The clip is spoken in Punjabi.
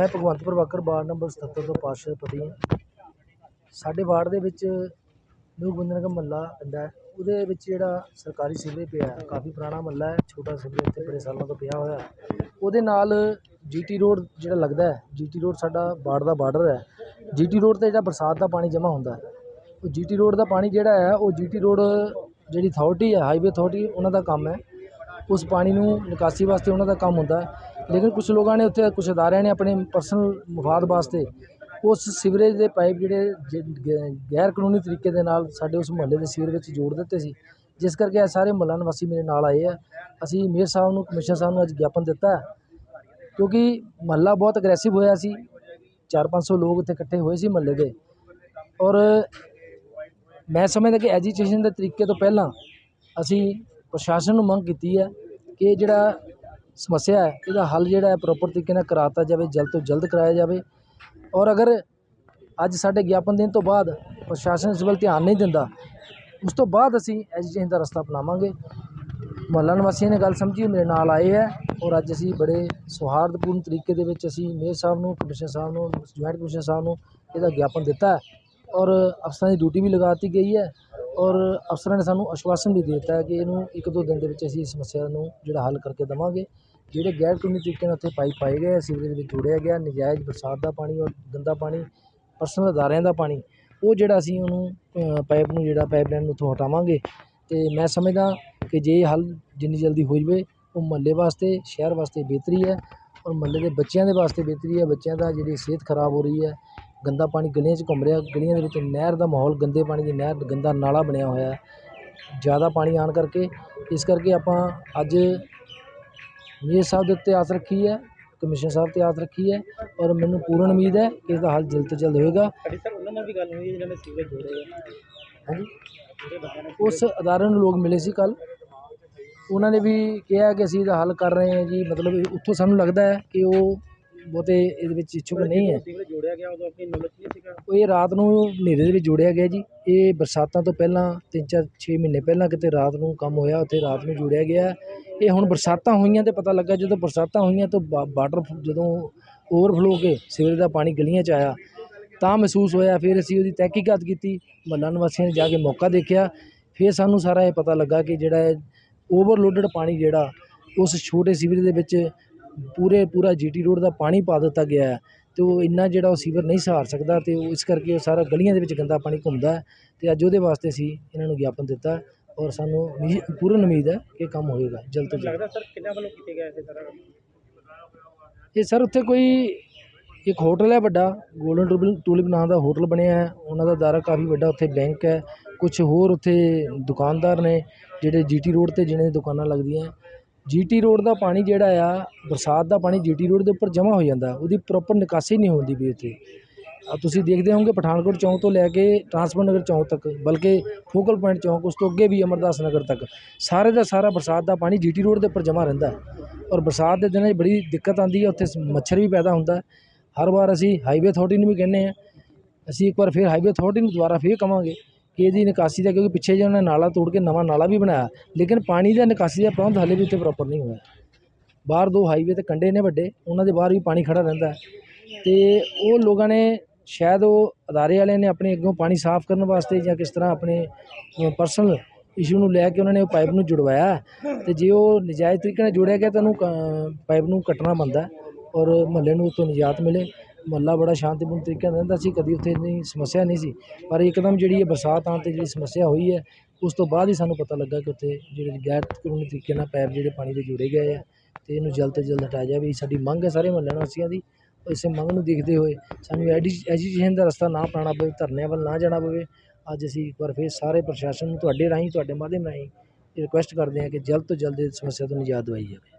ਮੈਂ ਭਗਵੰਤ ਪ੍ਰਭਾਕਰ ਵਾਰਡ ਨੰਬਰ 77 ਤੋਂ ਪਾਰਸ਼ਦ ਪਤੀ ਹਾਂ। ਸਾਡੇ ਵਾਰਡ ਦੇ ਵਿੱਚ ਨਿਊ ਗੁੰਦਨਗਰ ਮਹੱਲਾ ਪੈਂਦਾ ਉਹਦੇ ਵਿੱਚ ਜਿਹੜਾ ਸਰਕਾਰੀ ਸੀਵਰੇਜ ਪਿਆ ਕਾਫੀ ਪੁਰਾਣਾ ਮਹੱਲਾ ਹੈ, ਛੋਟਾ ਸੀਵਰੇਜ ਇੱਥੇ ਬੜੇ ਸਾਲਾਂ ਤੋਂ ਪਿਆ ਹੋਇਆ ਉਹਦੇ ਨਾਲ ਜੀਟੀ ਰੋਡ ਜਿਹੜਾ ਲੱਗਦਾ ਹੈ, ਜੀਟੀ ਰੋਡ ਸਾਡਾ ਵਾਰਡ ਦਾ ਬਾਰਡਰ ਹੈ। ਜੀਟੀ ਰੋਡ 'ਤੇ ਜਿਹੜਾ ਬਰਸਾਤ ਦਾ ਪਾਣੀ ਜਮ੍ਹਾਂ ਹੁੰਦਾ ਹੈ। ਉਹ ਜੀਟੀ ਰੋਡ ਦਾ ਪਾਣੀ ਜਿਹੜਾ ਹੈ, ਉਹ ਜੀਟੀ ਰੋਡ ਜਿਹੜੀ ਅਥਾਰਟੀ ਹੈ ਹਾਈਵੇ ਅਥਾਰਟੀ ਉਹਨਾਂ ਦਾ ਕੰਮ ਹੈ। ਉਸ ਪਾਣੀ ਨੂੰ ਨਿਕਾਸੀ ਵਾਸਤੇ ਉਹਨਾਂ ਦਾ ਕੰਮ ਹੁੰਦਾ ਲੇਕਿਨ ਕੁਝ ਲੋਕਾਂ ਨੇ ਉੱਥੇ ਕੁਝ ਅਦਾਰਿਆਂ ਨੇ ਆਪਣੇ ਪਰਸਨਲ ਮਫਾਦ ਵਾਸਤੇ ਉਸ ਸੀਵਰੇਜ ਦੇ ਪਾਈਪ ਜਿਹੜੇ ਜ- ਗੈਰ ਕਾਨੂੰਨੀ ਤਰੀਕੇ ਦੇ ਨਾਲ ਸਾਡੇ ਉਸ ਮੁਹੱਲੇ ਦੇ ਸੀਵਰ ਵਿੱਚ ਜੋੜ ਦਿੱਤੇ ਸੀ। ਜਿਸ ਕਰਕੇ ਇਹ ਸਾਰੇ ਮੁਹੱਲਾ ਨਿਵਾਸੀ ਮੇਰੇ ਨਾਲ ਆਏ ਆ। ਅਸੀਂ ਮੇਅਰ ਸਾਹਿਬ ਨੂੰ, ਕਮਿਸ਼ਨਰ ਸਾਹਿਬ ਨੂੰ ਅੱਜ ਗਿਆਪਨ ਦਿੱਤਾ ਕਿਉਂਕਿ ਮੁਹੱਲਾ ਬਹੁਤ ਅਗਰੈਸਿਵ ਹੋਇਆ ਸੀ। 4-500 ਲੋਕ ਉੱਥੇ ਇਕੱਠੇ ਹੋਏ ਸੀ ਮੁਹੱਲੇ ਦੇ। ਔਰ ਮੈਂ ਸਮਝਦਾ ਕਿ ਐਜੀਟੇਸ਼ਨ ਦੇ ਤਰੀਕੇ ਤੋਂ ਪਹਿਲਾਂ ਅਸੀਂ ਪ੍ਰਸ਼ਾਸਨ ਨੂੰ ਮੰਗ ਕੀਤੀ ਹੈ ਕਿ ਜਿਹੜਾ ਸਮੱਸਿਆ ਹੈ, ਇਹਦਾ ਹੱਲ ਜਿਹੜਾ ਹੈ ਪ੍ਰੋਪਰ ਤਰੀਕੇ ਨਾਲ ਕਰਾਤਾ ਜਾਵੇ, ਜਲਦ ਤੋਂ ਜਲਦ ਕਰਾਇਆ ਜਾਵੇ। ਔਰ ਅਗਰ ਅੱਜ ਸਾਡੇ ਗਿਆਪਨ ਦੇਣ ਤੋਂ ਬਾਅਦ ਪ੍ਰਸ਼ਾਸਨ ਇਸ ਵੱਲ ਧਿਆਨ ਨਹੀਂ ਦਿੰਦਾ, ਉਸ ਤੋਂ ਬਾਅਦ ਅਸੀਂ ਐਜੀਟੇਸ਼ਨ ਦਾ ਰਸਤਾ ਅਪਣਾਵਾਂਗੇ। ਮੁਹੱਲਾ ਨਿਵਾਸੀਆਂ ਨੇ ਗੱਲ ਸਮਝੀ ਮੇਰੇ ਨਾਲ ਆਏ ਹੈ ਔਰ ਅੱਜ ਅਸੀਂ ਬੜੇ ਸੌਹਾਰਦਪੂਰਨ ਤਰੀਕੇ ਦੇ ਵਿੱਚ ਅਸੀਂ ਮੇਅਰ ਸਾਹਿਬ ਨੂੰ, ਕਮਿਸ਼ਨਰ ਸਾਹਿਬ ਨੂੰ ਜੁਆਇੰਟ ਕਮਿਸ਼ਨਰ ਸਾਹਿਬ ਨੂੰ ਇਹਦਾ ਗਿਆਪਨ ਦਿੱਤਾ ਔਰ ਅਫਸਰਾਂ ਦੀ ਡਿਊਟੀ ਵੀ ਲਗਾ ਦਿੱਤੀ ਗਈ ਹੈ। ਔਰ ਅਫਸਰਾਂ ਨੇ ਸਾਨੂੰ ਆਸ਼ਵਾਸਨ ਵੀ ਦੇ ਦਿੱਤਾ ਹੈ ਕਿ ਇਹਨੂੰ ਇੱਕ ਦੋ ਦਿਨ ਦੇ ਵਿੱਚ ਅਸੀਂ ਇਸ ਸਮੱਸਿਆ ਨੂੰ ਜਿਹੜਾ ਹੱਲ ਕਰਕੇ ਦੇਵਾਂਗੇ। ਜਿਹੜੇ ਗੈਰ ਕਾਨੂੰਨੀ ਤਰੀਕੇ ਨਾਲ ਉੱਥੇ ਪਾਈਪ ਪਾਏ ਗਏ ਆ, ਸੀਵਰੇਜ ਦੇ ਵਿੱਚ ਜੋੜਿਆ ਗਿਆ ਨਜਾਇਜ਼ ਬਰਸਾਤ ਦਾ ਪਾਣੀ ਔਰ ਗੰਦਾ ਪਾਣੀ ਪਰਸਨਲ ਅਦਾਰਿਆਂ ਦਾ ਪਾਣੀ ਉਹ ਜਿਹੜਾ ਅਸੀਂ ਉਹਨੂੰ ਪਾਈਪ ਨੂੰ ਜਿਹੜਾ ਪਾਈਪਲਾਈਨ ਨੂੰ ਉੱਥੋਂ ਹਟਾਵਾਂਗੇ। ਅਤੇ ਮੈਂ ਸਮਝਦਾ ਕਿ ਜੇ ਇਹ ਹੱਲ ਜਿੰਨੀ ਜਲਦੀ ਹੋ ਜਾਵੇ ਉਹ ਮੁਹੱਲੇ ਵਾਸਤੇ ਸ਼ਹਿਰ ਵਾਸਤੇ ਬਿਹਤਰੀ ਹੈ ਔਰ ਮੁਹੱਲੇ ਦੇ ਬੱਚਿਆਂ ਦੇ ਵਾਸਤੇ ਬਿਹਤਰੀ ਹੈ। ਬੱਚਿਆਂ ਦਾ ਜਿਹੜੀ ਸਿਹਤ ਖਰਾਬ ਹੋ ਰਹੀ ਹੈ ਗੰਦਾ ਪਾਣੀ ਗਲੀਆਂ 'ਚ ਘੁੰਮ ਰਿਹਾ ਗਲੀਆਂ ਦੇ ਵਿੱਚ ਨਹਿਰ ਦਾ ਮਾਹੌਲ ਗੰਦੇ ਪਾਣੀ ਦੀ ਨਹਿਰ ਗੰਦਾ ਨਾਲਾ ਬਣਿਆ ਹੋਇਆ ਜ਼ਿਆਦਾ ਪਾਣੀ ਆਉਣ ਕਰਕੇ ਇਸ ਕਰਕੇ ਆਪਾਂ ਅੱਜ ਮੇਅਰ ਸਾਹਿਬ ਦੇ ਉੱਤੇ ਆਸ ਰੱਖੀ ਹੈ ਕਮਿਸ਼ਨਰ ਸਾਹਿਬ ਤੇ ਆਸ ਰੱਖੀ ਹੈ ਔਰ ਮੈਨੂੰ ਪੂਰਨ ਉਮੀਦ ਹੈ ਕਿ ਇਸ ਦਾ ਹੱਲ ਜਲਦ ਤੋਂ ਜਲਦ ਹੋਏਗਾ। ਸਾਡੀ ਸਰ ਉਹਨਾਂ ਨਾਲ ਵੀ ਗੱਲ ਹੋਈ ਹੈ ਜਿਨ੍ਹਾਂ ਨੇ ਸੀਵਰੇਜ ਜੋੜੇ ਆ। ਹਾਂਜੀ। ਉਸ ਅਦਾਰੇ ਨੂੰ ਲੋਕ ਮਿਲੇ ਸੀ ਕੱਲ ਉਹਨਾਂ ਨੇ ਵੀ ਕਿਹਾ ਕਿ ਅਸੀਂ ਇਹਦਾ ਹੱਲ ਕਰ ਰਹੇ ਹਾਂ ਜੀ। ਮਤਲਬ ਉੱਥੋਂ ਸਾਨੂੰ ਲੱਗਦਾ ਹੈ ਕਿ ਉਹ ਬਹੁਤੇ ਇਹਦੇ ਵਿੱਚ ਇੱਛੁਕ ਨਹੀਂ ਹੈ। ਜੋੜਿਆ ਗਿਆ ਉਦੋਂ ਆਪਣੀ ਨੌਲੇਜ ਨਹੀਂ ਸੀਗਾ ਉਹ ਇਹ ਰਾਤ ਨੂੰ ਹਨੇਰੇ ਦੇ ਵਿੱਚ ਜੋੜਿਆ ਗਿਆ ਜੀ। ਇਹ ਬਰਸਾਤਾਂ ਤੋਂ ਪਹਿਲਾਂ ਤਿੰਨ ਚਾਰ 6 ਮਹੀਨੇ ਪਹਿਲਾਂ ਕਿਤੇ ਰਾਤ ਨੂੰ ਕੰਮ ਹੋਇਆ ਉੱਥੇ ਰਾਤ ਨੂੰ ਜੋੜਿਆ ਗਿਆ। ਇਹ ਹੁਣ ਬਰਸਾਤਾਂ ਹੋਈਆਂ ਤੇ ਪਤਾ ਲੱਗਾ ਜਦੋਂ ਬਰਸਾਤਾਂ ਹੋਈਆਂ ਤਾਂ ਵਾਟਰ ਜਦੋਂ ਓਵਰਫਲੋ ਕੇ ਸੀਵਰੇਜ ਦਾ ਪਾਣੀ ਗਲੀਆਂ 'ਚ ਆਇਆ ਤਾਂ ਮਹਿਸੂਸ ਹੋਇਆ। ਫਿਰ ਅਸੀਂ ਉਹਦੀ ਤਹਿਕੀਕਾਤ ਕੀਤੀ ਮਹੱਲਾ ਨਿਵਾਸੀਆਂ ਨੇ ਜਾ ਕੇ ਮੌਕਾ ਦੇਖਿਆ। ਫਿਰ ਸਾਨੂੰ ਸਾਰਾ ਇਹ ਪਤਾ ਲੱਗਾ ਕਿ ਜਿਹੜਾ ਓਵਰਲੋਡਡ ਪਾਣੀ ਜਿਹੜਾ ਉਸ ਛੋਟੇ ਸੀਵਰੇਜ ਦੇ ਵਿੱਚ ਪੂਰੇ ਪੂਰਾ ਜੀਟੀ ਰੋਡ ਦਾ ਪਾਣੀ ਪਾ ਦਿੱਤਾ ਗਿਆ ਹੈ ਅਤੇ ਉਹ ਇੰਨਾ ਜਿਹੜਾ ਉਹ ਸੀਵਰ ਨਹੀਂ ਸਹਾਰ ਸਕਦਾ ਅਤੇ ਉਹ ਇਸ ਕਰਕੇ ਉਹ ਸਾਰਾ ਗਲੀਆਂ ਦੇ ਵਿੱਚ ਗੰਦਾ ਪਾਣੀ ਘੁੰਮਦਾ ਹੈ ਅਤੇ ਅੱਜ ਉਹਦੇ ਵਾਸਤੇ ਅਸੀਂ ਇਹਨਾਂ ਨੂੰ ਗਿਆਪਨ ਦਿੱਤਾ ਔਰ ਸਾਨੂੰ ਉਮੀ- ਪੂਰਨ ਉਮੀਦ ਹੈ ਕਿ ਕੰਮ ਹੋਏਗਾ ਜਲਦ ਤੋਂ ਜਲਦ। ਲੱਗਦਾ ਸਰ ਕਿੰਨਾ ਵੱਲੋਂ ਕੀਤੇ ਗਏ ਇਹ ਸਾਰਾ ਇਹ ਸਰ ਉੱਥੇ ਕੋਈ ਇੱਕ ਹੋਟਲ ਹੈ ਵੱਡਾ ਗੋਲਡਨ ਟੂਲਿਪ ਟੂਲਿਪ ਨਾਂ ਦਾ ਹੋਟਲ ਬਣਿਆ ਹੈ ਉਹਨਾਂ ਦਾ ਦਾਇਰਾ ਕਾਫੀ ਵੱਡਾ ਉੱਥੇ ਬੈਂਕ ਹੈ ਕੁਝ ਹੋਰ ਉੱਥੇ ਦੁਕਾਨਦਾਰ ਨੇ ਜਿਹੜੇ ਜੀਟੀ ਰੋਡ ਤੇ ਜਿਹਨਾਂ ਦੀ ਦੁਕਾਨਾਂ ਲੱਗਦੀਆਂ ਜੀ ਟੀ ਰੋਡ ਦਾ ਪਾਣੀ ਜਿਹੜਾ ਆ, ਬਰਸਾਤ ਦਾ ਪਾਣੀ ਜੀ ਟੀ ਰੋਡ ਦੇ ਉੱਪਰ ਜਮ੍ਹਾਂ ਹੋ ਜਾਂਦਾ, ਉਹਦੀ ਪ੍ਰੋਪਰ ਨਿਕਾਸੀ ਨਹੀਂ ਹੁੰਦੀ ਪਈ ਉੱਥੇ ਤੁਸੀਂ ਦੇਖਦੇ ਹੋਵੋਗੇ ਪਠਾਨਕੋਟ ਚੌਂਕ ਤੋਂ ਲੈ ਕੇ ਟਰਾਂਸਪੋਰਟ ਨਗਰ ਚੌਂਕ ਤੱਕ, ਬਲਕਿ ਫੋਕਲ ਪੁਆਇੰਟ ਚੌਂਕ, ਉਸ ਤੋਂ ਅੱਗੇ ਵੀ ਅਮਰਦਾਸ ਨਗਰ ਤੱਕ, ਸਾਰੇ ਦਾ ਸਾਰਾ ਬਰਸਾਤ ਦਾ ਪਾਣੀ ਜੀ ਟੀ ਰੋਡ ਦੇ ਉੱਪਰ ਜਮ੍ਹਾਂ ਰਹਿੰਦਾ। ਔਰ ਬਰਸਾਤ ਦੇ ਦਿਨਾਂ 'ਚ ਬੜੀ ਦਿੱਕਤ ਆਉਂਦੀ ਹੈ, ਉੱਥੇ ਮੱਛਰ ਵੀ ਪੈਦਾ ਹੁੰਦਾ। ਹਰ ਵਾਰ ਅਸੀਂ ਹਾਈਵੇ ਅਥਾਰਟੀ ਨੂੰ ਵੀ ਕਹਿੰਦੇ ਹਾਂ, ਅਸੀਂ ਇੱਕ ਵਾਰ ਫਿਰ ਹਾਈਵੇ ਅਥਾਰਟੀ ਨੂੰ ਦੁਬਾਰਾ ਫਿਰ ਕਵਾਂਗੇ। ਕਿ ਇਹਦੀ ਨਿਕਾਸੀ ਦਾ, ਕਿਉਂਕਿ ਪਿੱਛੇ ਜੇ ਉਹਨਾਂ ਨੇ ਨਾਲਾ ਤੋੜ ਕੇ ਨਵਾਂ ਨਾਲਾ ਵੀ ਬਣਾਇਆ, ਲੇਕਿਨ ਪਾਣੀ ਦਾ ਨਿਕਾਸੀ ਦਾ ਪ੍ਰਬੰਧ ਹਾਲੇ ਵੀ ਉੱਥੇ ਪ੍ਰੋਪਰ ਨਹੀਂ ਹੋਇਆ। ਬਾਹਰ ਦੋ ਹਾਈਵੇ ਤੇ ਕੰਡੇ ਨੇ ਵੱਡੇ, ਉਹਨਾਂ ਦੇ ਬਾਹਰ ਵੀ ਪਾਣੀ ਖੜਾ ਰਹਿੰਦਾ ਹੈ। ਤੇ ਉਹ ਲੋਕਾਂ ਨੇ ਸ਼ਾਇਦ ਉਹ ਅਦਾਰੇ ਵਾਲਿਆਂ ਨੇ ਆਪਣੇ ਅੱਗੋਂ ਪਾਣੀ ਸਾਫ਼ ਕਰਨ ਵਾਸਤੇ ਜਾਂ ਕਿਸ ਤਰ੍ਹਾਂ ਆਪਣੇ ਪਰਸਨਲ ਇਸ਼ੂ ਨੂੰ ਲੈ ਕੇ ਉਹਨਾਂ ਨੇ ਉਹ ਪਾਈਪ ਨੂੰ ਜੁੜਵਾਇਆ ਹੈ। ਤੇ ਜੇ ਉਹ ਨਜਾਇਜ਼ ਤਰੀਕੇ ਨਾਲ ਜੋੜਿਆ ਗਿਆ ਤਾਂ ਉਹਨੂੰ ਕ- ਪਾਈਪ ਨੂੰ ਕੱਟਣਾ ਬਣਦਾ ਔਰ ਮਹੱਲੇ ਨੂੰ ਉੱਥੋਂ ਨਿਜਾਤ ਮਿਲੇ। ਮਹੱਲਾ ਬੜਾ ਸ਼ਾਂਤੀਪੂਰਨ ਤਰੀਕੇ ਨਾਲ ਰਹਿੰਦਾ ਸੀ, ਕਦੀ ਉੱਥੇ ਇੰਨੀ ਸਮੱਸਿਆ ਨਹੀਂ ਸੀ, ਪਰ ਇੱਕਦਮ ਜਿਹੜੀ ਇਹ ਬਰਸਾਤ ਆਉਣ 'ਤੇ ਜਿਹੜੀ ਸਮੱਸਿਆ ਹੋਈ ਹੈ, ਉਸ ਤੋਂ ਬਾਅਦ ਹੀ ਸਾਨੂੰ ਪਤਾ ਲੱਗਾ ਕਿ ਉੱਥੇ ਜਿਹੜੇ ਗੈਰ ਕਾਨੂੰਨੀ ਤਰੀਕੇ ਨਾਲ ਪੈਪ ਜਿਹੜੇ ਪਾਣੀ ਦੇ ਜੋੜੇ ਗਏ ਆ ਅਤੇ ਇਹਨੂੰ ਜਲਦ ਤੋਂ ਜਲਦ ਹਟਾਇਆ ਜਾਵੇ। ਇਹ ਸਾਡੀ ਮੰਗ ਹੈ ਸਾਰੇ ਮਹੱਲੇ ਵਾਸੀਆਂ ਦੀ ਇਸੇ ਮੰਗ ਨੂੰ ਦੇਖਦੇ ਹੋਏ ਸਾਨੂੰ ਐਡੀ ਐਜੀਟੇਸ਼ਨ ਦਾ ਰਸਤਾ ਨਾ ਅਪਣਾਉਣਾ ਪਵੇ, ਧਰਨਿਆਂ ਵੱਲ ਨਾ ਜਾਣਾ ਪਵੇ। ਅੱਜ ਅਸੀਂ ਇੱਕ ਵਾਰ ਫਿਰ ਸਾਰੇ ਪ੍ਰਸ਼ਾਸਨ ਨੂੰ, ਤੁਹਾਡੇ ਰਾਹੀਂ, ਤੁਹਾਡੇ ਮਾਧਿਅਮ ਰਾਹੀਂ ਰਿਕੁਐਸਟ ਕਰਦੇ ਹਾਂ ਕਿ ਜਲਦ ਤੋਂ ਜਲਦ ਇਸ ਸਮੱਸਿਆ ਤੋਂ ਨਿਜਾਤ ਦਵਾਈ ਜਾਵੇ।